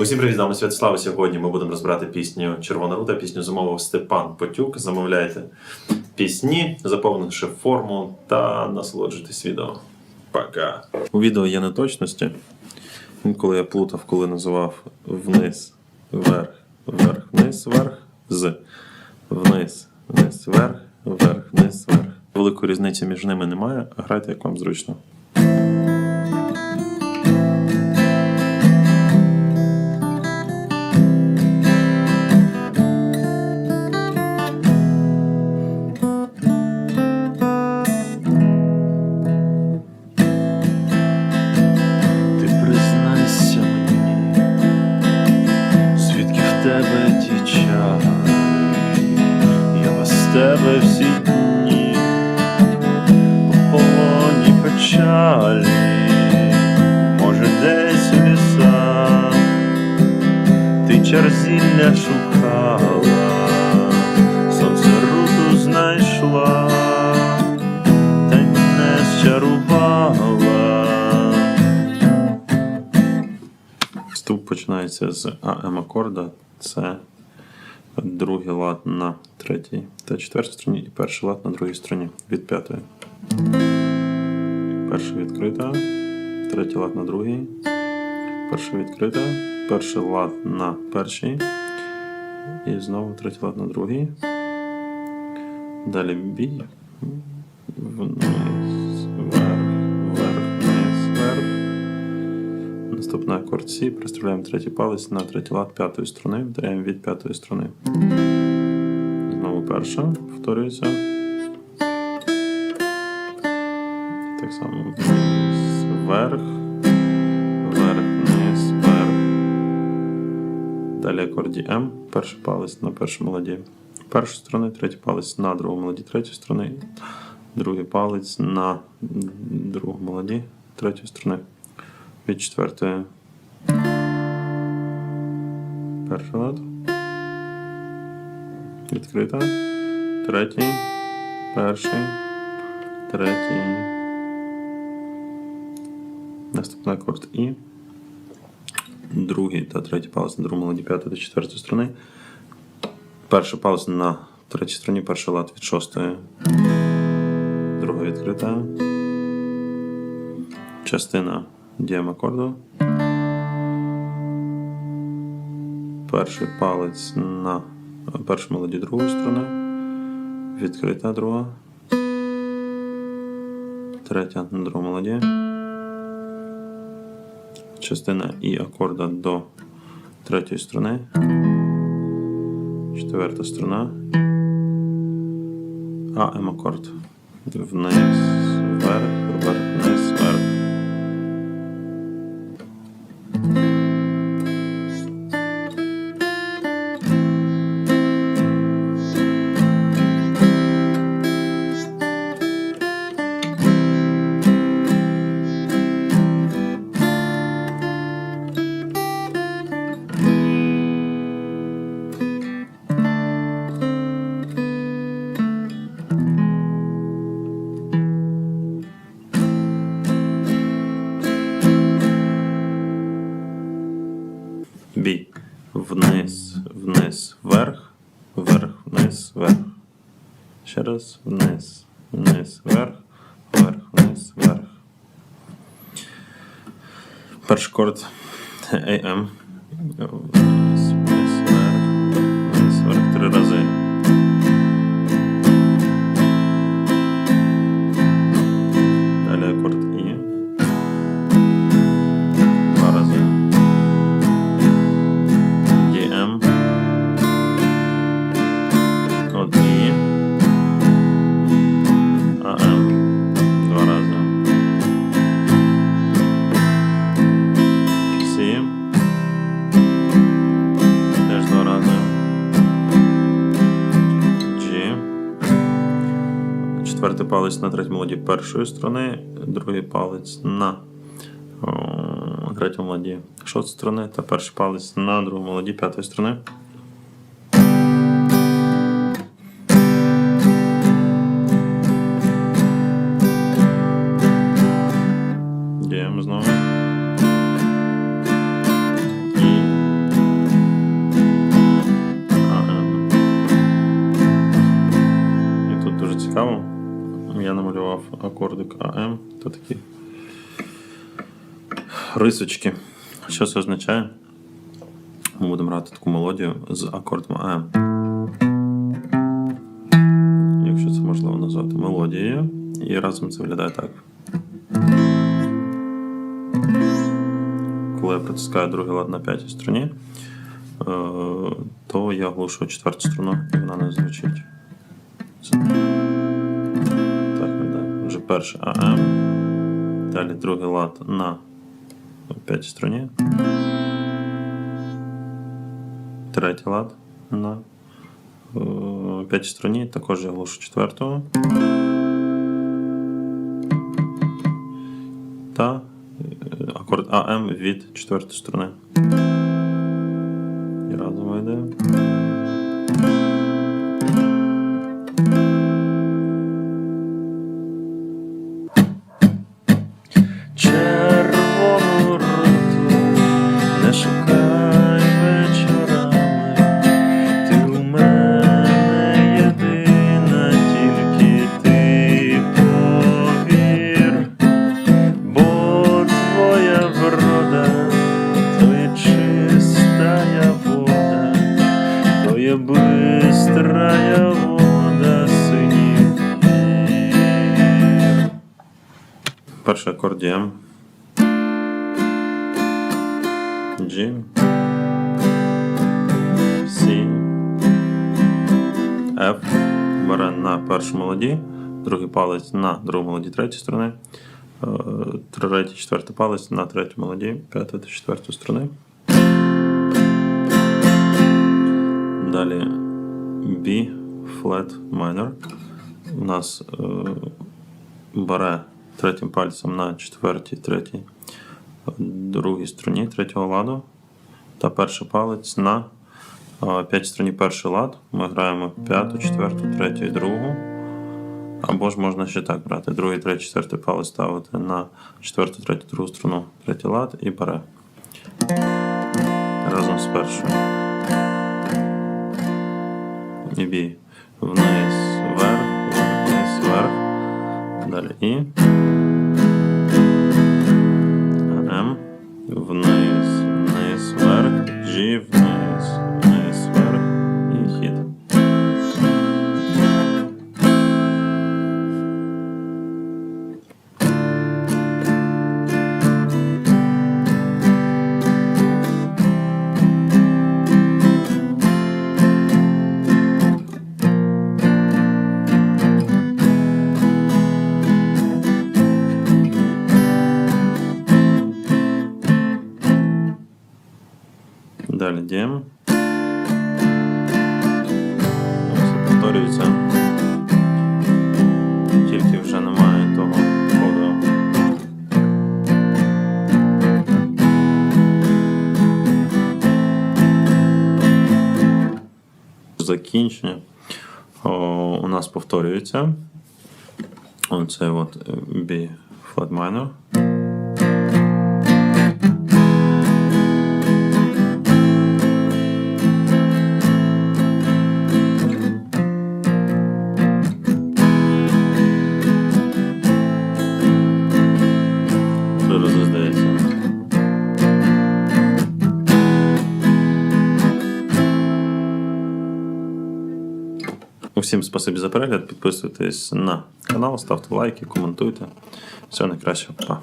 Усім привіт, з вами Святослав. Сьогодні ми будемо розбирати пісню Червона рута, пісню замовив Степан Потюк. Замовляйте пісні, заповнивши форму та насолоджуйтесь відео. Пока. У відео є неточності. Інколи я плутав, коли називав вниз, вверх, вверх, вниз, вверх, з. Вниз, вниз, вверх, вверх, вниз, вверх. Великої різниці між ними немає. Грайте як вам зручно. Шукала, сонце руту знайшла, та й мене зчарувала. Вступ починається з АМ акорда. Це другий лад на третій та четвертій струні і перший лад на другій струні від п'ятої. Перша відкрита, третій лад на другій. Перша відкрита, перший лад на першій. І знову третій лад на другій. Далі бій. Вниз, вверх, вверх, вниз, вверх. Наступний акорд С, пристріляємо третій палець на третій лад п'ятої струни, вдаряємо від п'ятої струни. Знову перша, повторюється. Так само вниз, вверх, Далі акорді М, перший палець на першому ладі першої струни, третій палець на другому ладі третьої струни, другий палець на другому ладі третьої струни від четвертої. Перший лад. Відкрита. Третій. Перший. Третій. Наступний акорд І. Другий та третій палець на другому ладі п'ятої та четвертої струни. Перший палець на третій струні, перший лад від шостої. Друга відкрита частина діамакорду. Перший палець на першому ладі другої струни. Відкрита друга. Третя на другому ладі. Частина І акорда до третьої струни. Четверта струна. А М акорд. Вниз, вверх, Бі. Вниз, вниз, вверх, вверх, вниз, вверх. Ще раз. Вниз, вниз, вверх, вверх, вниз, вверх. Перший корд AM. Четвертий палець на третьому ладі першої сторони, другий палець на о, третьому ладі шостої сторони та перший палець на другому ладі п'ятої сторони. АМ то такі рисочки. Що це означає? Ми будемо грати таку мелодію з акордом АМ. Якщо це можливо назвати мелодією. І разом це виглядає так. Коли я притискаю другий лад на п'ятій струні, е, то я глушу четверту струну і вона не звучить. Перше АМ. Далі другий лад на п'ятій струні. Третій лад на е, п'ятій струні. Також я глушу четверту. Та е, акорд АМ від четвертої струни. І разом вийде. Перший акорд є G. C. F. Бере на першому ладі, другий палець на другому ладі третьої сторони, е, третій, четвертий палець на третьому ладі п'ятої та четвертої сторони. Далі B flat minor. У нас е, бере третім пальцем на четвертій, третій, другій струні третього ладу та перший палець на п'ятій струні перший лад. Ми граємо п'яту, четверту, третю і другу. Або ж можна ще так брати. Другий, третій, четвертий палець ставити на четверту, третю, другу струну, третій лад і бере. Разом з першою. І бій. Вниз. Далі І. М. Вниз, Далі діємо. Все повторюється. Тільки вже немає того коду. Закінчення о, у нас повторюється. Оце от е, B flat minor. Усім спасибі за перегляд. Підписуйтесь на канал, ставте лайки, коментуйте. Всього найкращого. Па.